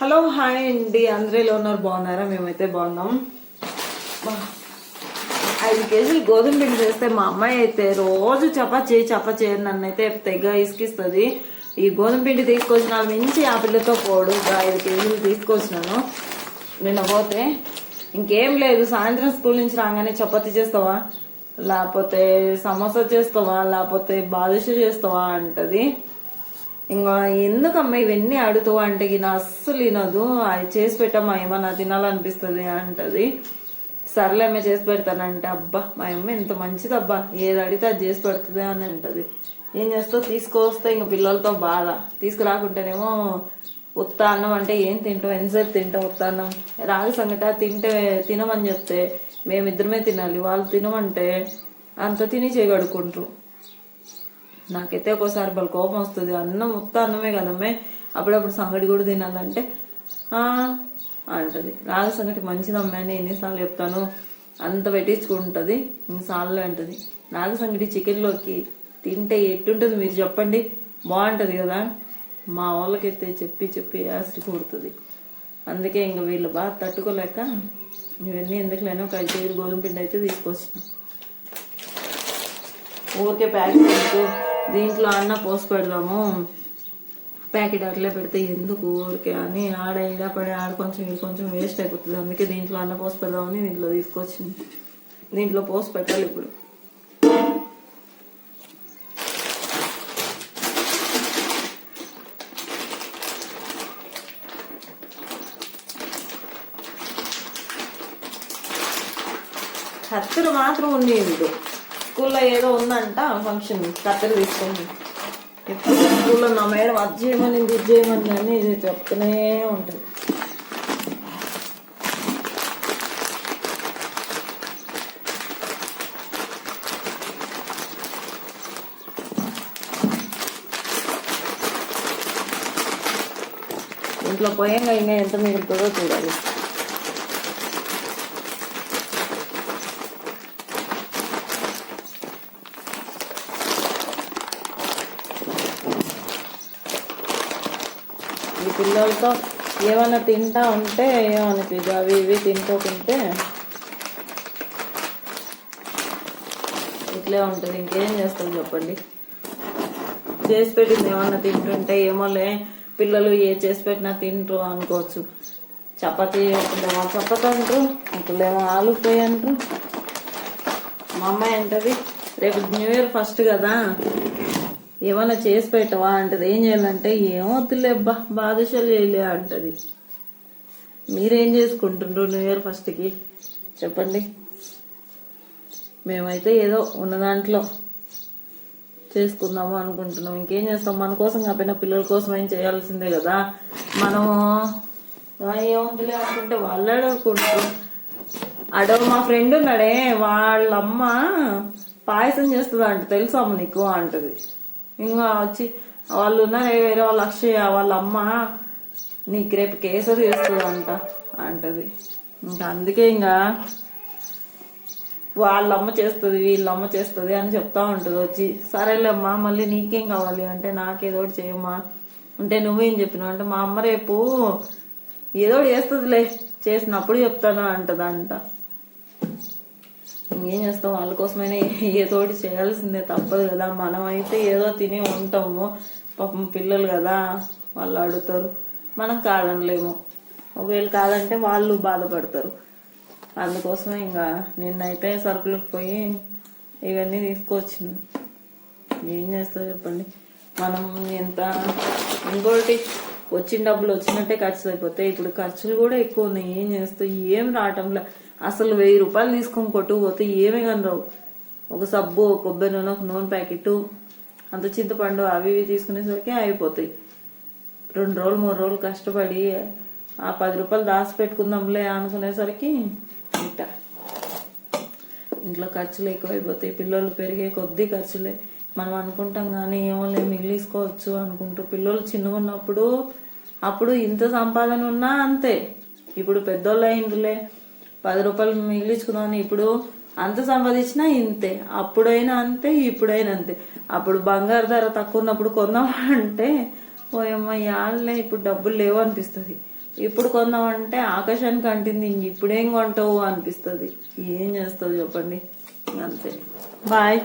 Hello hi అండి. అందరూ ఉన్నారు బాగున్నారా? మేమైతే బాగున్నాం. ఐదు కేజీలు గోధుమ పిండి చేస్తే మా అమ్మాయి అయితే రోజు చపాతి చేయి చపాతి చేయి నన్ను అయితే తెగ ఇసుకిస్తుంది. ఈ గోధుమ పిండి తీసుకొచ్చిన మించి ఆ పిల్లతో పోడు. ఐదు కేజీలు తీసుకొచ్చినాను. నిన్న పోతే ఇంకేం లేదు సాయంత్రం స్కూల్ నుంచి రాగానే చపాతి చేస్తావా? లేకపోతే సమోసా చేస్తావా? లేకపోతే బాదుష చేస్తావా? అంటది. ఇంకా ఎందుకమ్మా ఇవన్నీ అడుగుతావు అంటే ఈయన అస్సలు వినదు అది చేసి పెట్టమ్మా ఏమన్నా తినాలనిపిస్తుంది అంటది. సర్లే అమ్మ చేసి పెడతానంటే అబ్బా మా అమ్మ ఎంత మంచిది అబ్బా ఏది అడిగితే అది చేసి పెడుతుంది అని అంటది. ఏం చేస్తావు? తీసుకొస్తే ఇంక పిల్లలతో బాధ. తీసుకురాకుంటేనేమో ఉత్త అన్నం అంటే ఏం తింటావు? ఎంతసేపు తింటావు ఉత్త అన్నం? రాగి సంగట? తింటే తినమని చెప్తే మేమిద్దరమే తినాలి. వాళ్ళు తినమంటే అంత తిని చేయగడుకుంటారు నాకైతే ఒక్కోసారి వాళ్ళ కోపం వస్తుంది. అన్నం ఉత్త అన్నమే కదమ్మే. అప్పుడప్పుడు సంగటి కూడా తినాలంటే అంటది. రాగి సంగటి మంచిదమ్మా అని ఎన్నిసార్లు చెప్తాను. అంత పెట్టించుకుంటుంది. ఇన్నిసార్లు అంటది. రాగి సంగటి చికెన్లోకి తింటే ఎట్టుంటుంది మీరు చెప్పండి. బాగుంటుంది కదా. మా వాళ్ళకైతే చెప్పి చెప్పి యాసిడ్ కూడుతుంది అందుకే ఇంక వీళ్ళు బాగా తట్టుకోలేక ఇవన్నీ ఎందుకులేనో ఒక ఐదు కేజీలు గోధుమ పిండి అయితే తీసుకొచ్చిన. ఊరికే ప్యాకెట్ దీంట్లో అన్న పోసి పెడదాము. ప్యాకెట్ అట్లే పెడితే ఎందుకు ఊరికే అని ఆడ ఈడ పడి ఆడ కొంచెం ఇది కొంచెం వేస్ట్ అయిపోతుంది. అందుకే దీంట్లో అన్న పోసి పెడదామని దీంట్లో తీసుకొచ్చింది. దీంట్లో పోసి పెట్టాలి ఇప్పుడు. కత్తెర మాత్రం ఉండేది ఇప్పుడు. స్కూల్లో ఏదో ఉందంట ఫంక్షన్ కత్తెర తీసుకొని. ఎప్పుడు స్కూల్లో నా మేడం అది చేయమని ఇది చేయమని అని ఇది చెప్తూనే ఉంటుంది. ఇంట్లో పోయంగా ఇంకా ఎంత మిగులుతుందో చూడాలి. ఈ పిల్లలతో ఏమైనా తింటా ఉంటే ఏమనిపించదు అవి ఇవి తింటూకుంటే ఇట్లే ఉంటుంది. ఇంకేం చేస్తాం చెప్పండి? చేసి పెట్టింది ఏమన్నా తింటుంటే ఏమోలే పిల్లలు ఏ చేసి పెట్టినా తింటారు అనుకోవచ్చు. చపాతీ ఒకళ్ళేమో చపాతీ అంటారు ఒకళ్ళేమో ఆలు ఫ్రై అంటారు మా అమ్మాయి అంటది రేపు న్యూ ఇయర్ ఫస్ట్ కదా? ఏమన్నా చేసి పెట్టవా అంటది. ఏం చేయాలంటే ఏమవుతులే అబ్బా బాదుషాలు చేయలే అంటది. మీరేం చేసుకుంటుండ్రు న్యూ ఇయర్ ఫస్ట్కి? చెప్పండి. మేమైతే ఏదో ఉన్న దాంట్లో చేసుకుందాము అనుకుంటున్నాం. ఇంకేం చేస్తాం? మన కోసం కాకపోయినా పిల్లల కోసం ఏం చేయాల్సిందే కదా. మనము ఏముందిలే అనుకుంటే వాళ్ళు అడుగుకుంటారు. అడవ మా ఫ్రెండ్ ఉన్నాడే వాళ్ళమ్మ పాయసం చేస్తుంది అంట తెలుసా నీకు? అంటది. ఇంకా వచ్చి వాళ్ళు ఉన్నారే వేరే వాళ్ళ అక్షయ వాళ్ళ అమ్మ నీకు రేపు కేసరి చేస్తుందంట అంట అంటది. ఇంకా అందుకే ఇంకా వాళ్ళమ్మ చేస్తుంది వీళ్ళమ్మ చేస్తుంది అని చెప్తా ఉంటుంది వచ్చి. సరేలేమ్మా మళ్ళీ నీకేం కావాలి? అంటే నాకేదో ఒకటి చేయమ్మా. అంటే నువ్వేం చెప్పినావు? అంటే మా అమ్మ రేపు ఏదో చేస్తుందిలే చేసినప్పుడు చెప్తాను అంటదంట. ఏం చేస్తాం వాళ్ళ కోసమైనా ఏదో ఒకటి చేయాల్సిందే తప్పదు కదా. మనం అయితే ఏదో తిని ఉంటాము. పాపం పిల్లలు కదా వాళ్ళు అడుగుతారు. మనం కాదనలేము. ఒకవేళ కాదంటే వాళ్ళు బాధపడతారు. అందుకోసమే ఇంకా నిన్నైతే సరుకులకు పోయి ఇవన్నీ తీసుకొచ్చింది ఏం చేస్తావు చెప్పండి? మనం ఎంత ఇంకోటి వచ్చిన డబ్బులు వచ్చినట్టే ఖర్చు అయిపోతాయి. ఇప్పుడు ఖర్చులు కూడా ఎక్కువ ఉన్నాయి. ఏం చేస్తావు? ఏం రావటంలే అసలు వెయ్యి రూపాయలు తీసుకొని కొట్టుకుపోతే ఏమీ కానీ రావు. ఒక సబ్బు ఒక కొబ్బరి నూనె ఒక నూనె ప్యాకెట్ అంత చింతపండు అవి ఇవి తీసుకునేసరికి అయిపోతాయి. రెండు రోజులు మూడు రోజులు కష్టపడి ఆ పది రూపాయలు దాచి పెట్టుకుందాంలే అనుకునేసరికి ఇట్ట ఇంట్లో ఖర్చులు ఎక్కువైపోతాయి పిల్లలు పెరిగే కొద్దీ ఖర్చులే. మనం అనుకుంటాం కానీ ఏమోలే మిగిలిసుకోవచ్చు అనుకుంటూ పిల్లలు చిన్నగా ఉన్నప్పుడు అప్పుడు ఇంత సంపాదన ఉన్నా అంతే. ఇప్పుడు పెద్దోళ్ళు అయిందిలే. పది రూపాయలు మిగిలించుకున్నాను ఇప్పుడు అంత సంపాదించినా ఇంతే. అప్పుడైనా అంతే ఇప్పుడైనా అంతే. అప్పుడు బంగారు ధర తక్కువ ఉన్నప్పుడు కొందామంటే ఓయమ్మ యాళ్ళే ఇప్పుడు డబ్బులు లేవు అనిపిస్తుంది. ఇప్పుడు కొందామంటే ఆకాశానికి అంటింది ఇంక ఇప్పుడేం కొంటావు అనిపిస్తుంది. ఏం చేస్తావు చెప్పండి. అంతే. బాయ్.